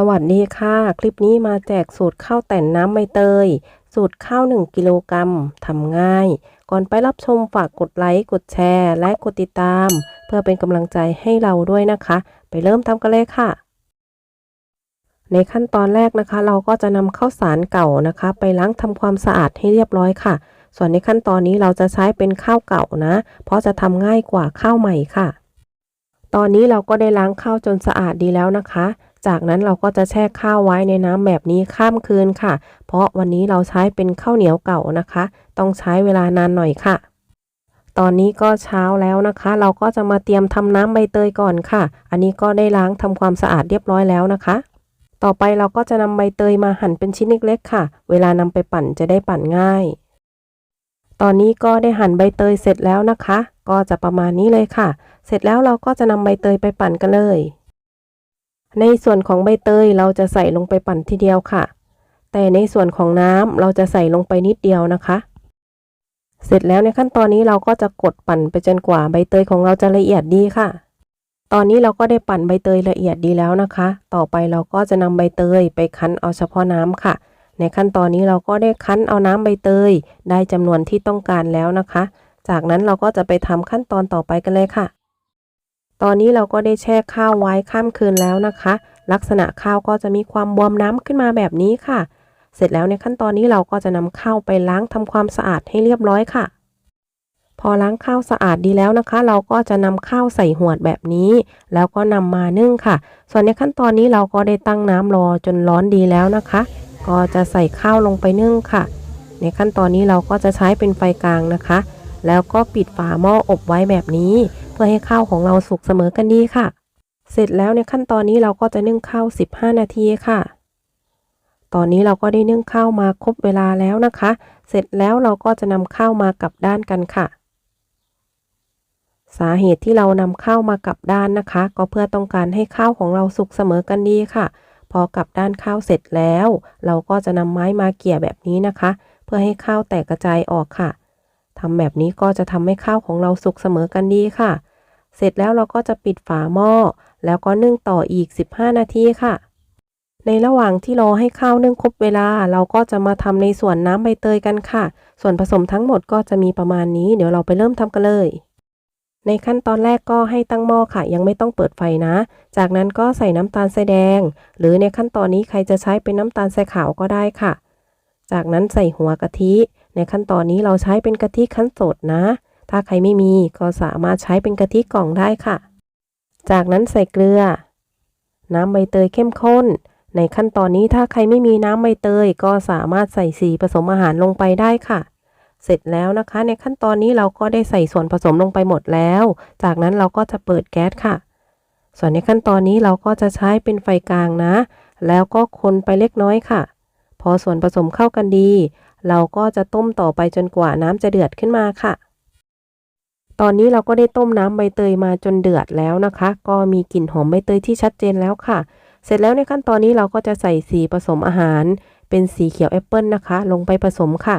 สวัสดีค่ะ คลิปนี้มาแจกสูตรข้าวแต่นน้ำใบเตย สูตรข้าว 1 กิโลกรัมทำง่าย ก่อนไปรับชมฝากกดไลค์ กดแชร์ และกดติดตาม เพื่อเป็นกำลังใจให้เราด้วยนะคะ ไปเริ่มทำกันเลยค่ะ ในขั้นตอนแรกนะคะ เราก็จะนำข้าวสารเก่านะคะ ไปล้างทำความสะอาดให้เรียบร้อยค่ะ ส่วนในขั้นตอนนี้เราจะใช้เป็นข้าวเก่านะ เพราะจะทำง่ายกว่าข้าวใหม่ค่ะ ตอนนี้เราก็ได้ล้างข้าวจนสะอาดดีแล้วนะคะ จากนั้นเราก็จะแช่ข้าวไว้ในน้ำแบบนี้ข้ามคืนค่ะ เพราะวันนี้เราใช้เป็นข้าวเหนียวเก่านะคะ ต้องใช้เวลานานหน่อยค่ะ ตอนนี้ก็เช้าแล้วนะคะ เราก็จะมาเตรียมทำน้ำใบเตยก่อนค่ะ อันนี้ก็ได้ล้างทำความสะอาดเรียบร้อยแล้วนะคะ ต่อไปเราก็จะนำใบเตยมาหั่นเป็นชิ้นเล็กๆค่ะ เวลานำไปปั่นจะได้ปั่นง่าย ตอนนี้ก็ได้หั่นใบเตยเสร็จแล้วนะคะ ก็จะประมาณนี้เลยค่ะ เสร็จแล้วเราก็จะนำใบเตยไปปั่นกันเลย ในส่วนของใบเตยเราจะใส่ลงไปปั่นทีเดียวค่ะ แต่ในส่วนของน้ำเราจะใส่ลงไปนิดเดียวนะคะ เสร็จแล้วในขั้นตอนนี้เราก็จะกดปั่นไปจนกว่าใบเตยของเราจะละเอียดดีค่ะ ตอนนี้เราก็ได้ปั่นใบเตยละเอียดดีแล้วนะคะ ต่อไปเราก็จะนำใบเตยไปคั้นเอาเฉพาะน้ำค่ะ ในขั้นตอนนี้เราก็ได้คั้นเอาน้ำใบเตย ได้จำนวนที่ต้องการแล้วนะคะ จากนั้นเราก็จะไปทำขั้นตอนต่อไปกันเลยค่ะ ตอนนี้เราก็ได้แช่ข้าวไว้ข้ามคืนแล้วนะคะ ลักษณะข้าวก็จะมีความบวมน้ำขึ้นมาแบบนี้ค่ะ เสร็จแล้วในขั้นตอนนี้เราก็จะนำข้าวไปล้างทำความสะอาดให้เรียบร้อยค่ะ พอล้างข้าวสะอาดดีแล้วนะคะ เราก็จะนำข้าวใส่หวดแบบนี้ แล้วก็นำมานึ่งค่ะ ส่วนในขั้นตอนนี้เราก็ได้ตั้งน้ำรอจนร้อนดีแล้วนะคะ ก็จะใส่ข้าวลงไปนึ่งค่ะ ในขั้นตอนนี้เราก็จะใช้เป็นไฟกลางนะคะ แล้วก็ปิดฝาหม้ออบไว้แบบนี้ เพื่อให้ข้าวของเราสุกเสมอกันดีค่ะ เสร็จแล้วในขั้นตอนนี้เราก็จะนึ่งข้าว 15 นาทีค่ะ ตอนนี้เราก็ได้นึ่งข้าวมาครบเวลาแล้วนะคะ เสร็จแล้วเราก็จะนำข้าวมากลับด้านกันค่ะ สาเหตุที่เรานำข้าวมากลับด้านนะคะ ก็เพื่อต้องการให้ข้าวของเราสุกเสมอกันดีค่ะ พอกลับด้านข้าวเสร็จแล้ว เราก็จะนำไม้มาเกี่ยแบบนี้นะคะ เพื่อให้ข้าวแตกกระจายออกค่ะ ทำแบบนี้ก็จะทำให้ข้าวของเราสุกเสมอกันดีค่ะ เสร็จแล้วเราก็จะปิดฝาหม้อ แล้วก็นึ่งต่ออีก 15 นาทีค่ะ ในระหว่างที่รอให้ข้าวนึ่งครบเวลา เราก็จะมาทำในส่วนน้ำใบเตยกันค่ะ ส่วนผสมทั้งหมดก็จะมีประมาณนี้ เดี๋ยวเราไปเริ่มทำกันเลยในขั้นตอนแรกก็ให้ตั้งหม้อค่ะ ยังไม่ต้องเปิดไฟนะ จากนั้นก็ใส่น้ำตาลทรายแดง หรือในขั้นตอนนี้ใครจะใช้เป็นน้ำตาลทรายขาวก็ได้ค่ะ จากนั้นใส่หัวกะทิ ในขั้นตอนนี้เราใช้เป็นกะทิคั้นสดนะ ถ้าใครไม่มีก็สามารถใช้เป็นกะทิกล่องได้ค่ะ จากนั้นใส่เกลือ น้ำใบเตยเข้มข้น ในขั้นตอนนี้ถ้าใครไม่มีน้ำใบเตยก็สามารถใส่สีผสมอาหารลงไปได้ค่ะ เสร็จแล้วนะคะ ในขั้นตอนนี้เราก็ได้ใส่ส่วนผสมลงไปหมดแล้ว จากนั้นเราก็จะเปิดแก๊สค่ะ ส่วนในขั้นตอนนี้เราก็จะใช้เป็นไฟกลางนะ แล้วก็คนไปเล็กน้อยค่ะ พอส่วนผสมเข้ากันดี เราก็จะต้มต่อไปจนกว่าน้ำจะเดือดขึ้นมาค่ะ ตอนนี้เราก็ได้ต้มน้ำใบเตยมาจนเดือดแล้วนะคะ ก็มีกลิ่นหอมใบเตยที่ชัดเจนแล้วค่ะ เสร็จแล้วในขั้นตอนนี้เราก็จะใส่สีผสมอาหาร เป็นสีเขียวแอปเปิลนะคะ ลงไปผสมค่ะ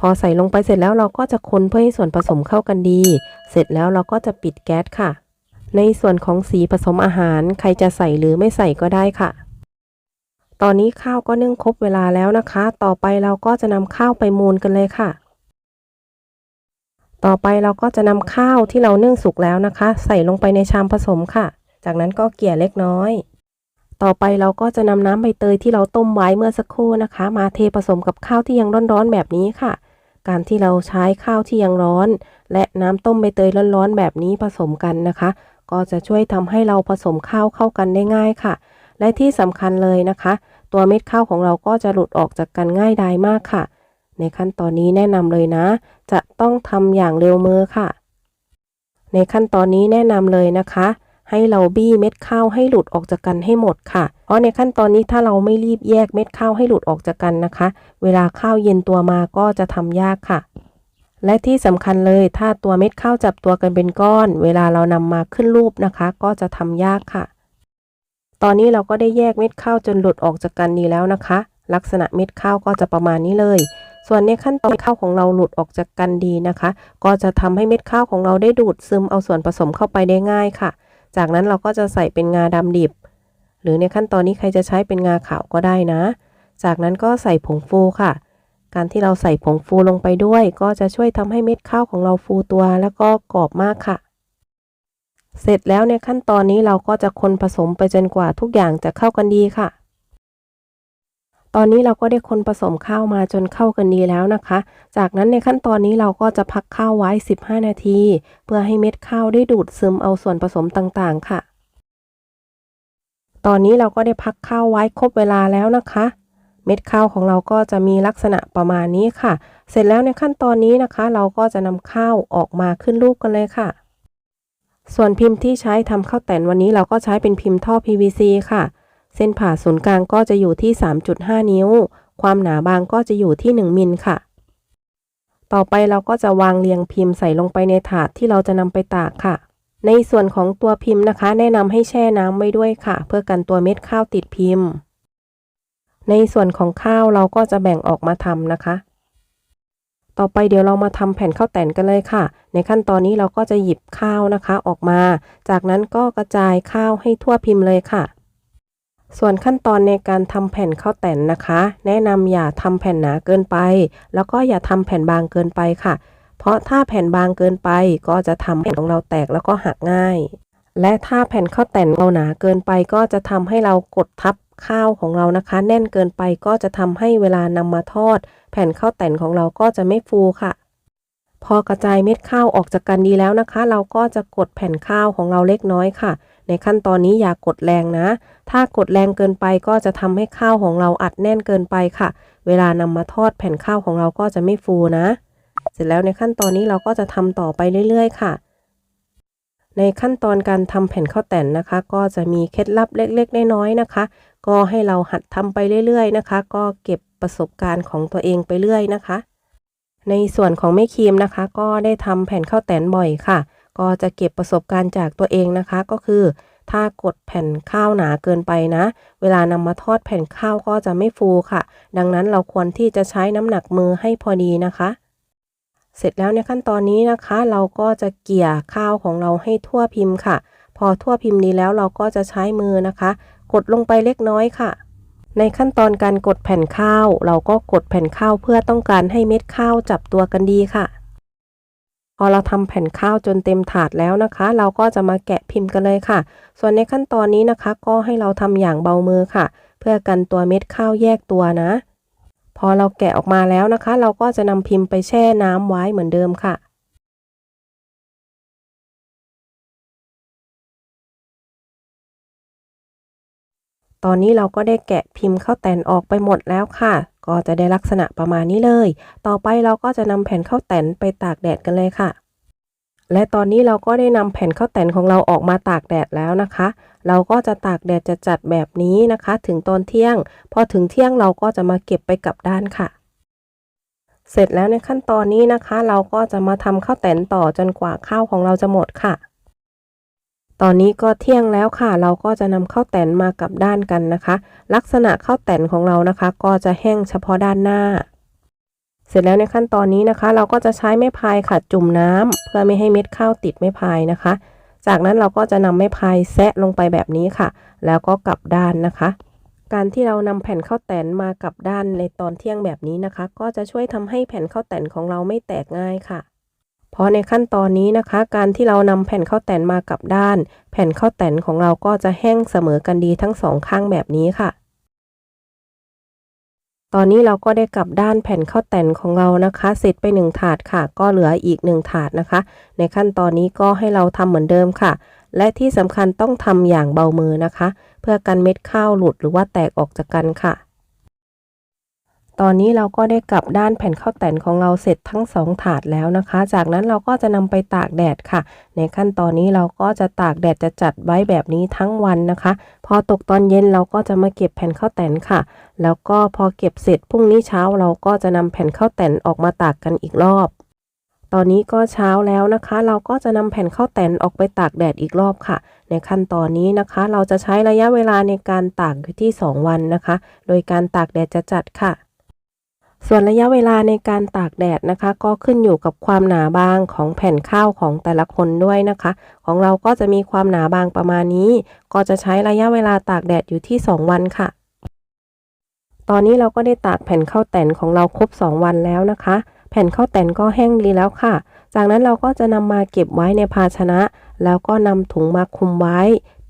พอใส่ลงไปเสร็จแล้วเราก็จะคนเพื่อให้ส่วนผสมเข้ากันดี เสร็จแล้วเราก็จะปิดแก๊สค่ะ ในส่วนของสีผสมอาหารใครจะใส่หรือไม่ใส่ก็ได้ค่ะ ตอนนี้ข้าวก็นึ่งครบเวลาแล้วนะคะ ต่อไปเราก็จะนำข้าวไปมูนกันเลยค่ะ ต่อไปเราก็จะนำข้าวที่เรานึ่งสุกแล้วนะคะ ใส่ลงไปในชามผสมค่ะ จากนั้นก็เกลี่ยเล็กน้อย ต่อไปเราก็จะนำน้ำใบเตยที่เราต้มไว้เมื่อสักครู่นะคะ มาเทผสมกับข้าวที่ยังร้อนๆแบบนี้ค่ะ การที่เราใช้ข้าวที่ยังร้อน และน้ำต้มใบเตยร้อนๆแบบนี้ผสมกันนะคะ ก็จะช่วยทำให้เราผสมข้าวเข้ากันได้ง่ายค่ะ และที่สำคัญเลยนะคะ ตัวเม็ดข้าวของเราก็จะหลุดออกจากกันง่ายดายมากค่ะ ในขั้นตอนนี้แนะนำเลยนะ จะต้องทำอย่างเร็วมือค่ะ ในขั้นตอนนี้แนะนำเลยนะคะ ให้เราบี้เม็ดข้าวให้หลุดออกจากกันให้หมดค่ะ เพราะในขั้นตอนนี้ถ้าเราไม่รีบแยกเม็ดข้าวให้หลุดออกจากกันนะคะ เวลาข้าวเย็นตัวมาก็จะทำยากค่ะและที่สำคัญเลยถ้าตัวเม็ดข้าวจับตัวกันเป็นก้อน เวลาเรานำมาขึ้นรูปนะคะ ก็จะทำยากค่ะ ตอนนี้เราก็ได้แยกเม็ดข้าวจนหลุดออกจากกันดีแล้วนะคะ ลักษณะเม็ดข้าวก็จะประมาณนี้เลย ส่วนในขั้นตอนข้าวของเราหลุดออกจากกันดีนะคะ ก็จะทำให้เม็ดข้าวของเราได้ดูดซึมเอาส่วนผสมเข้าไปได้ง่ายค่ะ จากนั้นเราก็จะใส่เป็นงาดำดิบ หรือในขั้นตอนนี้ใครจะใช้เป็นงาขาวก็ได้นะ จากนั้นก็ใส่ผงฟูค่ะ การที่เราใส่ผงฟูลงไปด้วย ก็จะช่วยทำให้เม็ดข้าวของเราฟูตัว แล้วก็กรอบมากค่ะ เสร็จแล้วในขั้นตอนนี้เราก็จะคนผสมไปจนกว่าทุกอย่างจะเข้ากันดีค่ะ ตอนนี้เราก็ได้คนผสมข้าวมาจนเข้ากันดีแล้วนะคะ จากนั้นในขั้นตอนนี้เราก็จะพักข้าวไว้ 15 นาที เพื่อให้เม็ดข้าวได้ดูดซึมเอาส่วนผสมต่างๆค่ะ ตอนนี้เราก็ได้พักข้าวไว้ครบเวลาแล้วนะคะ เม็ดข้าวของเราก็จะมีลักษณะประมาณนี้ค่ะ เสร็จแล้วในขั้นตอนนี้นะคะ เราก็จะนำข้าวออกมาขึ้นรูปกันเลยค่ะ ส่วนพิมพ์ที่ใช้ทำข้าวแต่นวันนี้เราก็ใช้เป็นพิมพ์ท่อ PVC ค่ะ เส้นผ่าศูนย์กลางก็จะอยู่ที่ 3.5 นิ้ว ความหนาบางก็จะอยู่ที่ 1 มิลค่ะ ต่อไปเราก็จะวางเรียงพิมพ์ใส่ลงไปในถาดที่เราจะนำไปตากค่ะ ในส่วนของตัวพิมพ์นะคะ แนะนำให้แช่น้ำไว้ด้วยค่ะ เพื่อกันตัวเม็ดข้าวติดพิมพ์ ในส่วนของข้าวเราก็จะแบ่งออกมาทำนะคะ ต่อไปเดี๋ยวเรามาทำแผ่นข้าวแตนกันเลยค่ะ ในขั้นตอนนี้เราก็จะหยิบข้าวนะคะออกมา จากนั้นก็กระจายข้าวให้ทั่วพิมพ์เลยค่ะ ส่วนขั้นตอนในการทำแผ่นข้าวแตนนะคะ แนะนำอย่าทำแผ่นหนาเกินไป แล้วก็อย่าทำแผ่นบางเกินไปค่ะ เพราะถ้าแผ่นบางเกินไปก็จะทำให้ของเราแตกแล้วก็หักง่าย และถ้าแผ่นข้าวแตนเราหนาเกินไปก็จะทำให้เรากดทับ ข้าวของเรานะคะ แน่นเกินไปก็จะทำให้เวลานำมาทอด แผ่นข้าวแต่นของเราก็จะไม่ฟูค่ะ พอกระจายเม็ดข้าวออกจากกันดีแล้วนะคะ เราก็จะกดแผ่นข้าวของเราเล็กน้อยค่ะ ในขั้นตอนนี้อย่ากกดแรงนะ ถ้ากดแรงเกินไปก็จะทำให้ข้าวของเราอัดแน่นเกินไปค่ะ เวลานำมาทอดแผ่นข้าวของเราก็จะไม่ฟูนะ เสร็จแล้วในขั้นตอนนี้เราก็จะทำต่อไปเรื่อยๆ ค่ะในขั้นตอนการทำแผ่นข้าวแต่นนะคะ ก็จะมีเคล็ดลับเล็กๆ น้อยๆนะคะ ก็ให้เราหัดทำไปเรื่อยๆนะคะ ก็เก็บประสบการณ์ของตัวเองไปเรื่อยนะคะ ในส่วนของแม่ครีมนะคะ ก็ได้ทำแผ่นข้าวแตนบ่อยค่ะ ก็จะเก็บประสบการณ์จากตัวเองนะคะ ก็คือถ้ากดแผ่นข้าวหนาเกินไปนะ เวลานำมาทอดแผ่นข้าวก็จะไม่ฟูค่ะ ดังนั้นเราควรที่จะใช้น้ำหนักมือให้พอดีนะคะ เสร็จแล้วในขั้นตอนนี้นะคะ เราก็จะเกี่ยข้าวของเราให้ทั่วพิมพ์ค่ะ พอทั่วพิมพ์นี้แล้วเราก็จะใช้มือนะคะ กดลงไปเล็กน้อยค่ะ ในขั้นตอนการกดแผ่นข้าว เราก็กดแผ่นข้าวเพื่อต้องการให้เม็ดข้าวจับตัวกันดีค่ะ พอเราทำแผ่นข้าวจนเต็มถาดแล้วนะคะ เราก็จะมาแกะพิมพ์กันเลยค่ะ ส่วนในขั้นตอนนี้นะคะ ก็ให้เราทำอย่างเบามือค่ะ เพื่อกันตัวเม็ดข้าวแยกตัวนะ พอเราแกะออกมาแล้วนะคะ เราก็จะนำพิมพ์ไปแช่น้ำไว้เหมือนเดิมค่ะ ตอนนี้เราก็ได้แกะพิมพ์ข้าวแตนออกไปหมดแล้วค่ะ ก็จะได้ลักษณะประมาณนี้เลย ต่อไปเราก็จะนำแผ่นข้าวแตนไปตากแดดกันเลยค่ะ และตอนนี้เราก็ได้นำแผ่นข้าวแตนของเราออกมาตากแดดแล้วนะคะ เราก็จะตากแดดจะจัดแบบนี้นะคะ ถึงตอนเที่ยง พอถึงเที่ยงเราก็จะมาเก็บไปกลับด้านค่ะเสร็จแล้วในขั้นตอนนี้นะคะ เราก็จะมาทำข้าวแตนต่อจนกว่าข้าวของเราจะหมดค่ะ ตอนนี้ก็เที่ยงแล้วค่ะ เราก็จะนำข้าวแตนมากลับด้านกันนะคะ ลักษณะข้าวแตนของเรานะคะ ก็จะแห้งเฉพาะด้านหน้า เสร็จแล้วในขั้นตอนนี้นะคะ เราก็จะใช้ไม้พายค่ะจุ่มน้ำเพื่อไม่ให้เม็ดข้าวติดไม้พายนะคะ จากนั้นเราก็จะนำไม้พายแซะลงไปแบบนี้ค่ะ แล้วก็กลับด้านนะคะ การที่เรานำแผ่นข้าวแตนมากลับด้านในตอนเที่ยงแบบนี้นะคะ ก็จะช่วยทำให้แผ่นข้าวแตนของเราไม่แตกง่ายค่ะ ราะในขั้นตอนนี้นะคะ การที่เรานำแผ่นข้าวแตนมากลับด้าน แผ่นข้าวแตนของเราก็จะแห้งเสมอกันดีทั้งสองข้างแบบนี้ค่ะ ตอนนี้เราก็ได้กลับด้านแผ่นข้าวแตนของเรานะคะ เสร็จไปหนึ่งถาดค่ะ ก็เหลืออีกหนึ่งถาดนะคะ ในขั้นตอนนี้ก็ให้เราทำเหมือนเดิมค่ะ และที่สำคัญต้องทำอย่างเบามือนะคะ เพื่อกันเม็ดข้าวหลุดหรือว่าแตกออกจากกันค่ะ ตอนนี้เราก็ได้กลับด้านแผ่นข้าวแตนของเราเสร็จทั้งสองถาดแล้วนะคะ จากนั้นเราก็จะนำไปตากแดดค่ะ ในขั้นตอนนี้เราก็จะตากแดดจะจัดไว้แบบนี้ทั้งวันนะคะ พอตกตอนเย็นเราก็จะมาเก็บแผ่นข้าวแตนค่ะ แล้วก็พอเก็บเสร็จพรุ่งนี้เช้าเราก็จะนำแผ่นข้าวแตนออกมาตากกันอีกรอบ ตอนนี้ก็เช้าแล้วนะคะ เราก็จะนำแผ่นข้าวแตนออกไปตากแดดอีกรอบค่ะในขั้นตอนนี้นะคะ เราจะใช้ระยะเวลาในการตากอยู่ที่ 2 วันนะคะ โดยการตากแดดจะจัดค่ะ ส่วนระยะเวลาในการตากแดดนะคะ ก็ขึ้นอยู่กับความหนาบางของแผ่นข้าวของแต่ละคนด้วยนะคะ ของเราก็จะมีความหนาบางประมาณนี้ ก็จะใช้ระยะเวลาตากแดดอยู่ที่ 2 วันค่ะ ตอนนี้เราก็ได้ตากแผ่นข้าวแต่นของเราครบ 2 วันแล้วนะคะ แผ่นข้าวแต่นก็แห้งดีแล้วค่ะ จากนั้นเราก็จะนำมาเก็บไว้ในภาชนะ แล้วก็นำถุงมาคุมไว้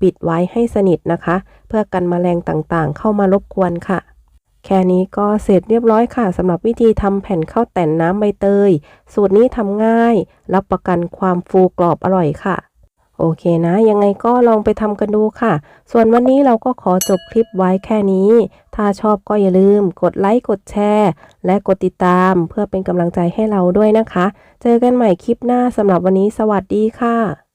ปิดไว้ให้สนิทนะคะ เพื่อกันแมลงต่างๆ เข้ามารบกวนค่ะ แค่นี้ก็เสร็จเรียบร้อยค่ะสำหรับวิธีทำแผ่นข้าวแต่นน้ำใบเตย สูตรนี้ทำง่าย รับประกันความฟูกรอบอร่อยค่ะ โอเคนะ ยังไงก็ลองไปทำกันดูค่ะ ส่วนวันนี้เราก็ขอจบคลิปไว้แค่นี้ ถ้าชอบก็อย่าลืม กดไลค์กดแชร์ และกดติดตามเพื่อเป็นกำลังใจให้เราด้วยนะคะ เจอกันใหม่คลิปหน้าสำหรับวันนี้สวัสดีค่ะ